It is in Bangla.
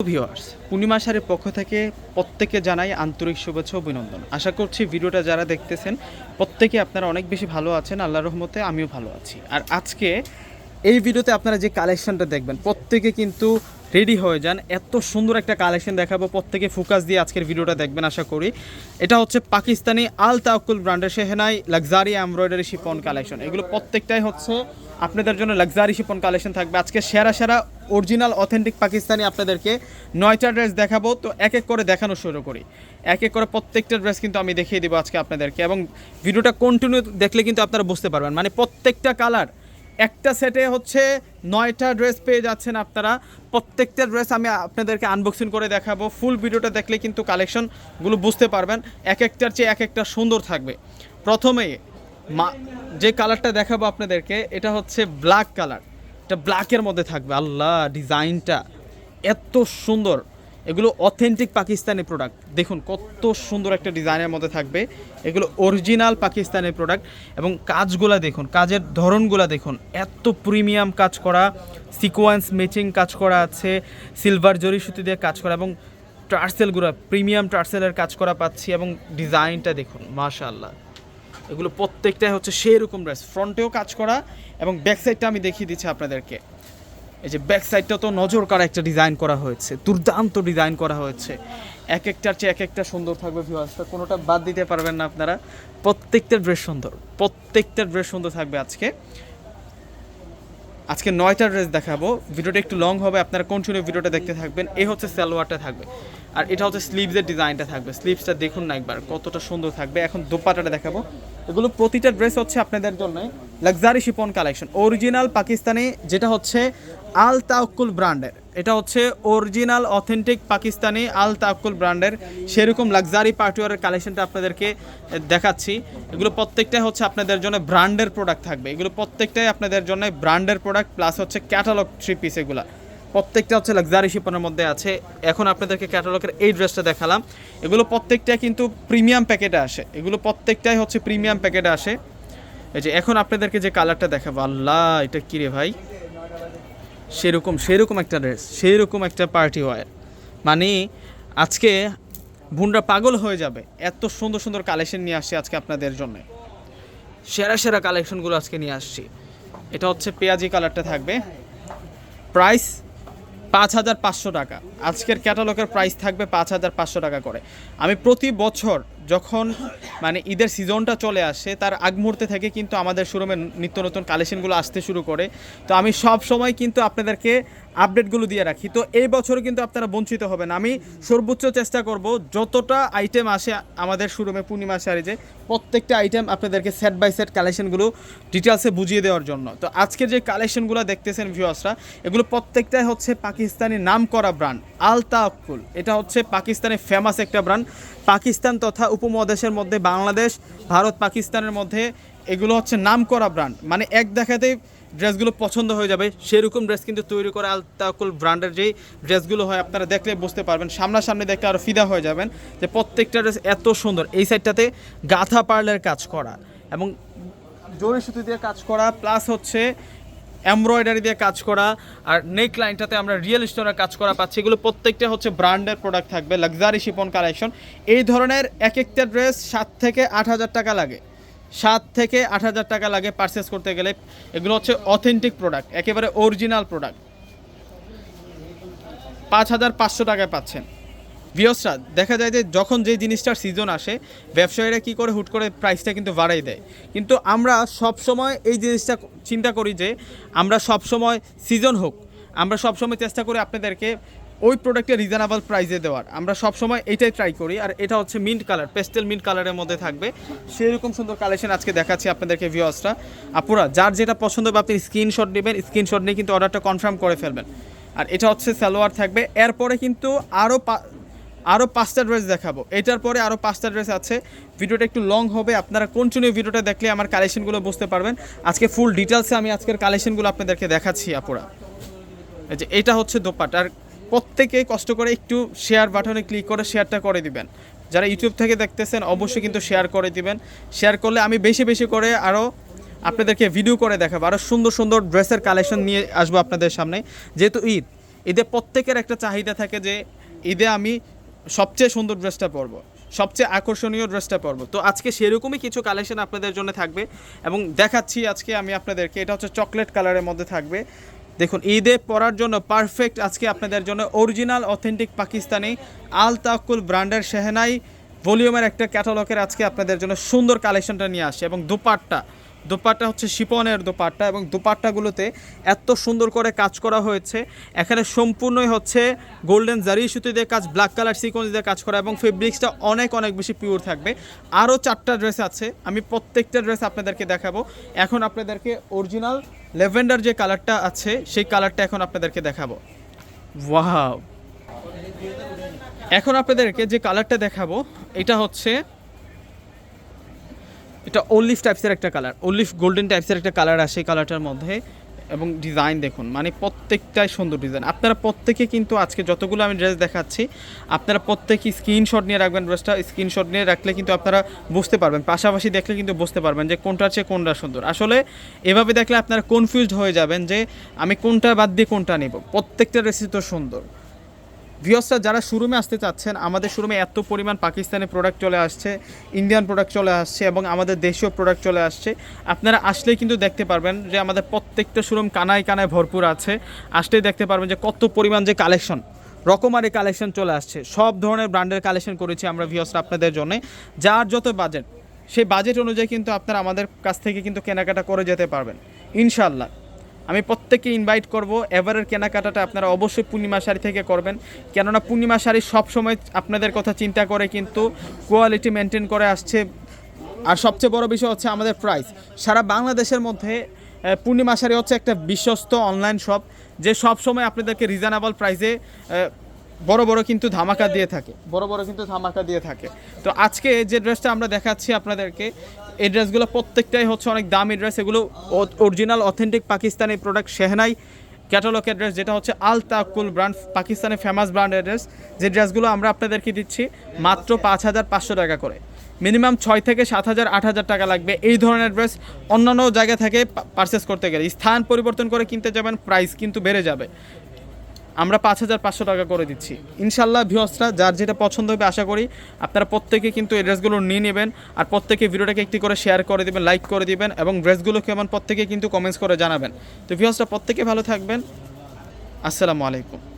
ভিউয়ার্স পূর্ণিমা শাড়ির পক্ষ থেকে প্রত্যেকে জানাই আন্তরিক শুভেচ্ছা অভিনন্দন। আশা করছি ভিডিওটা যারা দেখতেছেন, প্রত্যেকে আপনারা অনেক বেশি ভালো আছেন আল্লাহ রহমতে আমিও ভালো আছি। আর আজকে এই ভিডিওতে আপনারা যে কালেকশনটা দেখবেন, প্রত্যেকে কিন্তু রেডি হয়ে যান। এত সুন্দর একটা কালেকশন দেখাবো, প্রত্যেকে ফোকাস দিয়ে আজকের ভিডিওটা দেখবেন, আশা করি। এটা হচ্ছে পাকিস্তানি আল তাওকুল ব্র্যান্ডের সেহেনাই লাক্সারি এমব্রয়ডারি শিপন কালেকশন এগুলো প্রত্যেকটাই হচ্ছে আপনাদের জন্য লাক্সারি শিপন কালেকশন থাকবে। আজকে সেরা সেরা অরিজিনাল অথেন্টিক পাকিস্তানি আপনাদেরকে নয়টা ড্রেস দেখাবো। তো এক এক করে দেখানো শুরু করি। এক এক করে প্রত্যেকটা ড্রেস কিন্তু আমি দেখিয়ে দেবো আজকে আপনাদেরকে। এবং ভিডিওটা কন্টিনিউ দেখলে কিন্তু আপনারা বুঝতে পারবেন। মানে প্রত্যেকটা কালার একটা সেটে হচ্ছে নয়টা ড্রেস পেয়ে যাচ্ছেন আপনারা। প্রত্যেকটা ড্রেস আমি আপনাদেরকে আনবক্সিং করে দেখাবো। ফুল ভিডিওটা দেখলে কিন্তু কালেকশনগুলো বুঝতে পারবেন। এক একটার চেয়ে এক একটা সুন্দর থাকবে। প্রথমেই মা যে কালারটা দেখাবো আপনাদেরকে, এটা হচ্ছে ব্ল্যাক কালার এটা ব্ল্যাকের মধ্যে থাকবে। আল্লাহ, ডিজাইনটা এত সুন্দর। এগুলো অথেন্টিক পাকিস্তানি প্রোডাক্ট দেখুন, কত সুন্দর একটা ডিজাইনের মধ্যে থাকবে। এগুলো অরিজিনাল পাকিস্তানি প্রোডাক্ট এবং কাজগুলা দেখুন, কাজের ধরনগুলা দেখুন। এত প্রিমিয়াম কাজ করা সিকোয়েন্স ম্যাচিং কাজ করা আছে সিলভার জরি সুতি দিয়ে কাজ করা এবং টার্সেলগুলো প্রিমিয়াম টার্সেলের কাজ করা পাচ্ছি এবং ডিজাইনটা দেখুন, মাশাআল্লাহ। এগুলো প্রত্যেকটাই হচ্ছে সেই রকম ড্রেস ফ্রন্টেও কাজ করা এবং ব্যাক সাইডটা আমি দেখিয়ে দিচ্ছি আপনাদেরকে। এই যে ব্যাক সাইডটা তো নজর করা একটা ডিজাইন করা হয়েছে, দুর্দান্ত ডিজাইন করা হয়েছে। এক একটার চেয়ে এক একটা সুন্দর থাকবে ভিউয়ার্সটা কোনোটা বাদ দিতে পারবেন না আপনারা। প্রত্যেকটা ড্রেস সুন্দর, প্রত্যেকটা ড্রেস সুন্দর থাকবে আজকে। আজকে নয়টা ড্রেস দেখাবো। ভিডিওটা একটু লং হবে, আপনারা কন্টিনিউ ভিডিওটা দেখতে থাকবেন। এই হচ্ছে সালোয়ারটা থাকবে। আর এটা হচ্ছে স্লিভসের ডিজাইনটা থাকবে। স্লিভসটা দেখুন না একবার, কতটা সুন্দর থাকবে। এখন দোপাটাটা দেখাবো। এগুলো প্রতিটা ড্রেস হচ্ছে আপনাদের জন্য luxury chiffon collection original Pakistani, যেটা হচ্ছে আল তাউকুল ব্র্যান্ডের। এটা হচ্ছে অরিজিনাল, অথেন্টিক পাকিস্তানি আল তাওকুল ব্র্যান্ডের সেরকম লাক্সারি পার্টিওয়ারের কালেকশনটা আপনাদেরকে দেখাচ্ছি। এগুলো প্রত্যেকটাই হচ্ছে আপনাদের জন্য ব্র্যান্ডের প্রোডাক্ট থাকবে। এগুলো প্রত্যেকটাই আপনাদের জন্য ব্র্যান্ডের প্রোডাক্ট, প্লাস হচ্ছে ক্যাটালগ থ্রি পিস এগুলা। প্রত্যেকটা হচ্ছে লাক্সারি শিপনের মধ্যে আছে। এখন আপনাদেরকে ক্যাটালগের এই ড্রেসটা দেখালাম। এগুলো প্রত্যেকটা কিন্তু প্রিমিয়াম প্যাকেটে আসে। এগুলো প্রত্যেকটাই হচ্ছে প্রিমিয়াম প্যাকেটে আসে। এই যে এখন আপনাদেরকে যে কালারটা দেখাবো, আল্লাহ, এটা কী রে ভাই? সেরকম সেরকম একটা ড্রেস সেরকম একটা পার্টি ওয়ার মানে আজকে ভুন্ডা পাগল হয়ে যাবে। এত সুন্দর সুন্দর কালেকশন নিয়ে আসছি আজকে আপনাদের জন্য। সেরা সেরা কালেকশনগুলো আজকে নিয়ে আসছি। এটা হচ্ছে পেঁয়াজি কালারটা থাকবে। প্রাইস পাঁচ হাজার পাঁচশো টাকা। আজকের ক্যাটালগের প্রাইস থাকবে পাঁচ হাজার পাঁচশো টাকা করে। আমি প্রতি বছর যখন মানে ঈদের সিজনটা চলে আসে, তার আগ মুহূর্তে থেকে কিন্তু আমাদের শোরুমে নিত্য নতুন কালেকশনগুলো আসতে শুরু করে। তো আমি সব সময় কিন্তু আপনাদেরকে আপডেটগুলো দিয়ে রাখি। তো এই বছরও কিন্তু আপনারা বঞ্চিত হবেন। আমি সর্বোচ্চ চেষ্টা করব যতটা আইটেম আসে আমাদের শোরুমে পূর্ণিমা শাড়িতে প্রত্যেকটা আইটেম আপনাদেরকে সেট বাই সেট কালেকশনগুলো ডিটেলসে বুঝিয়ে দেওয়ার জন্য। তো আজকে যে কালেকশনগুলো দেখতেছেন ভিউয়ার্সরা এগুলো প্রত্যেকটাই হচ্ছে পাকিস্তানি নাম করা ব্র্যান্ড আলতা আকুল এটা হচ্ছে পাকিস্তানি ফেমাস একটা ব্র্যান্ড পাকিস্তান তথা উপমহাদেশের মধ্যে বাংলাদেশ, ভারত, পাকিস্তানের মধ্যে এগুলো হচ্ছে নাম করা ব্র্যান্ড মানে এক দেখাতেই ড্রেসগুলো পছন্দ হয়ে যাবে। সেরকম ড্রেস কিন্তু তৈরি করা আলতাকুল ব্র্যান্ডের যেই ড্রেসগুলো হয়, আপনারা দেখলে বুঝতে পারবেন। সামনাসামনি দেখলে আরও ফিদা হয়ে যাবেন যে প্রত্যেকটা ড্রেস এত সুন্দর। এই সাইডটাতে গাথা পার্লের কাজ করা এবং জরি সুতি দিয়ে কাজ করা, প্লাস হচ্ছে এমব্রয়ডারি দিয়ে কাজ করা, আর নেক লাইনটাতে আমরা রিয়েল স্টোনের কাজ করা পাচ্ছি। এগুলো প্রত্যেকটা হচ্ছে ব্র্যান্ডের প্রোডাক্ট থাকবে, লাক্সারি শিপন কালেকশন। এই ধরনের এক একটা ড্রেস সাত থেকে আট হাজার টাকা লাগে। সাত থেকে আট হাজার টাকা লাগে পারচেস করতে গেলে। এগুলো হচ্ছে অথেন্টিক প্রোডাক্ট একেবারে অরিজিনাল প্রোডাক্ট পাঁচ হাজার পাঁচশো টাকায় পাচ্ছেন। ভিওসরা দেখা যায় যে যখন যে জিনিসটার সিজন আসে, ব্যবসায়ীরা কি করে হুট করে প্রাইসটা কিন্তু বাড়াই দেয়। কিন্তু আমরা সব সময় এই জিনিসটা চিন্তা করি যে, আমরা সব সময় সিজন হোক, আমরা সবসময় চেষ্টা করি আপনাদেরকে ওই প্রোডাক্টে রিজনেবল প্রাইসে দেওয়ার। আমরা সব সময় এইটাই ট্রাই করি। আর এটা হচ্ছে মিন্ট কালার পেস্টেল মিন্ট কালারের মধ্যে থাকবে। সেরকম সুন্দর কালেকশন আজকে দেখাচ্ছি আপনাদেরকে ভিওসরা আপুরা, যার যেটা পছন্দ হবে, আপনি স্ক্রিনশট নেবেন। স্ক্রিনশট নিয়ে কিন্তু অর্ডারটা কনফার্ম করে ফেলবেন। আর এটা হচ্ছে সালোয়ার থাকবে। এরপরে কিন্তু আরও আরও পাঁচটা ড্রেস দেখাবো। এটার পরে আরও পাঁচটা ড্রেস আছে। ভিডিওটা একটু লং হবে। আপনারা কন্টিনিউ ভিডিওটা দেখলে আমার কালেকশনগুলো বুঝতে পারবেন। আজকে ফুল ডিটেলসে আমি আজকের কালেকশনগুলো আপনাদেরকে দেখাচ্ছি, আপুরা। যে এটা হচ্ছে দোপাট। আর প্রত্যেকে কষ্ট করে একটু শেয়ার বাটনে ক্লিক করে শেয়ারটা করে দিবেন। যারা ইউটিউব থেকে দেখতেছেন, অবশ্যই কিন্তু শেয়ার করে দিবেন। শেয়ার করলে আমি বেশি বেশি করে আরও আপনাদেরকে ভিডিও করে দেখাবো। আরও সুন্দর সুন্দর ড্রেসের কালেকশন নিয়ে আসব আপনাদের সামনে। যেহেতু ঈদ, ঈদে প্রত্যেকের একটা চাহিদা থাকে যে ঈদে আমি সবচেয়ে সুন্দর ড্রেসটা পরবো, সবচেয়ে আকর্ষণীয় ড্রেসটা পরবো। তো আজকে সেরকমই কিছু কালেকশন আপনাদের জন্য থাকবে এবং দেখাচ্ছি আজকে আমি আপনাদেরকে। এটা হচ্ছে চকলেট কালারের মধ্যে থাকবে। দেখুন, ঈদে পরার জন্য পারফেক্ট আজকে আপনাদের জন্য অরিজিনাল অথেন্টিক পাকিস্তানি আল তাকুল ব্র্যান্ডের শেহনাই ভলিউমের একটা ক্যাটালগের আজকে আপনাদের জন্য সুন্দর কালেকশনটা নিয়ে আসে এবং দুপাট্টা। দুপাট্টা হচ্ছে শিপনের দুপাট্টা এবং দুপাট্টাগুলোতে এত সুন্দর করে কাজ করা হয়েছে। এখানে সম্পূর্ণই হচ্ছে গোল্ডেন জারি সুতো দিয়ে কাজ ব্ল্যাক কালার সিকোয়েন্স দিয়ে কাজ করা এবং ফেব্রিক্সটা অনেক অনেক বেশি পিওর থাকবে। আরও চারটা ড্রেস আছে, আমি প্রত্যেকটা ড্রেস আপনাদেরকে দেখাবো। এখন আপনাদেরকে অরিজিনাল লেভেন্ডার যে কালারটা আছে, সেই কালারটা এখন আপনাদেরকে দেখাবো। ওয়াও। এখন আপনাদেরকে যে কালারটা দেখাবো, এটা হচ্ছে, এটা অলিভ টাইপসের একটা কালার অলিভ গোল্ডেন টাইপসের একটা কালার আছে এই কালারটার মধ্যে। এবং ডিজাইন দেখুন মানে প্রত্যেকটাই সুন্দর ডিজাইন আপনারা প্রত্যেকে কিন্তু আজকে যতগুলো আমি ড্রেস দেখাচ্ছি, আপনারা প্রত্যেকেই স্ক্রিনশট নিয়ে রাখবেন ড্রেসটা স্ক্রিনশট নিয়ে রাখলে কিন্তু আপনারা বুঝতে পারবেন, পাশাপাশি দেখলে কিন্তু বুঝতে পারবেন যে কোনটার চেয়ে কোনটা সুন্দর। আসলে এভাবে দেখলে আপনারা কনফিউজড হয়ে যাবেন যে আমি কোনটা বাদ দিয়ে কোনটা নেব। প্রত্যেকটা ড্রেসই তো সুন্দর। ভিওসরা যারা শোরুমে আসতে চাচ্ছেন, আমাদের শোরুমে এত পরিমাণ পাকিস্তানি প্রোডাক্ট চলে আসছে ইন্ডিয়ান প্রোডাক্ট চলে আসছে এবং আমাদের দেশীয় প্রোডাক্ট চলে আসছে। আপনারা আসলেই কিন্তু দেখতে পারবেন যে আমাদের প্রত্যেকটা শোরুম কানায় কানায় ভরপুর আছে। আসলেই দেখতে পারবেন যে কত পরিমাণ যে কালেকশন রকমারি কালেকশন চলে আসছে। সব ধরনের ব্র্যান্ডের কালেকশন করেছি আমরা ভিওসরা আপনাদের জন্য। যার যত বাজেট সেই বাজেট অনুযায়ী কিন্তু আপনারা আমাদের কাছ থেকে কিন্তু কেনাকাটা করে যেতে পারবেন। ইনশাল্লাহ আমি প্রত্যেককে ইনভাইট করব। এবারের কেনাকাটাটা আপনারা অবশ্যই পূর্ণিমা শাড়ি থেকে করবেন। কেননা পূর্ণিমা শাড়ি সবসময় আপনাদের কথা চিন্তা করে কিন্তু কোয়ালিটি মেনটেন করে আসছে। আর সবচেয়ে বড় বিষয় হচ্ছে আমাদের প্রাইস সারা বাংলাদেশের মধ্যে পূর্ণিমা শাড়ি হচ্ছে একটা বিশ্বস্ত অনলাইন শপ যে সব সময় আপনাদেরকে রিজনেবল প্রাইসে বড় বড় কিন্তু ধামাকা দিয়ে থাকে। বড় বড় কিন্তু ধামাকা দিয়ে থাকে। তো আজকে যে ড্রেসটা আমরা দেখাচ্ছি আপনাদেরকে এই ড্রেসগুলো প্রত্যেকটাই হচ্ছে অনেক দামি ড্রেস। এগুলো original authentic Pakistani product Shehnai ক্যাটালগের address যেটা হচ্ছে Al Tawakkal brand Pakistani famous brand address যে ড্রেসগুলো আমরা আপনাদেরকে দিচ্ছি মাত্র পাঁচ হাজার পাঁচশো টাকা করে। মিনিমাম ছয় থেকে সাত হাজার আট হাজার টাকা লাগবে এই ধরনের ড্রেস অন্যান্য জায়গা থেকে পারচেস করতে গেলে স্থান পরিবর্তন করে কিনতে যাবেন প্রাইস কিন্তু বেড়ে যাবে। আমরা পাঁচ হাজার পাঁচশো টাকা করে দিচ্ছি। ইনশাল্লাহ ভিওসরা যার যেটা পছন্দ হবে আশা করি আপনারা প্রত্যেকে কিন্তু এই ড্রেসগুলো নিয়ে নেবেন আর প্রত্যেকে ভিডিওটাকে একটি করে শেয়ার করে দেবেন লাইক করে দেবেন এবং ড্রেসগুলো কেমন প্রত্যেকে কিন্তু কমেন্টস করে জানাবেন। তো ভিওসরা প্রত্যেকে ভালো থাকবেন। আসসালামু আলাইকুম।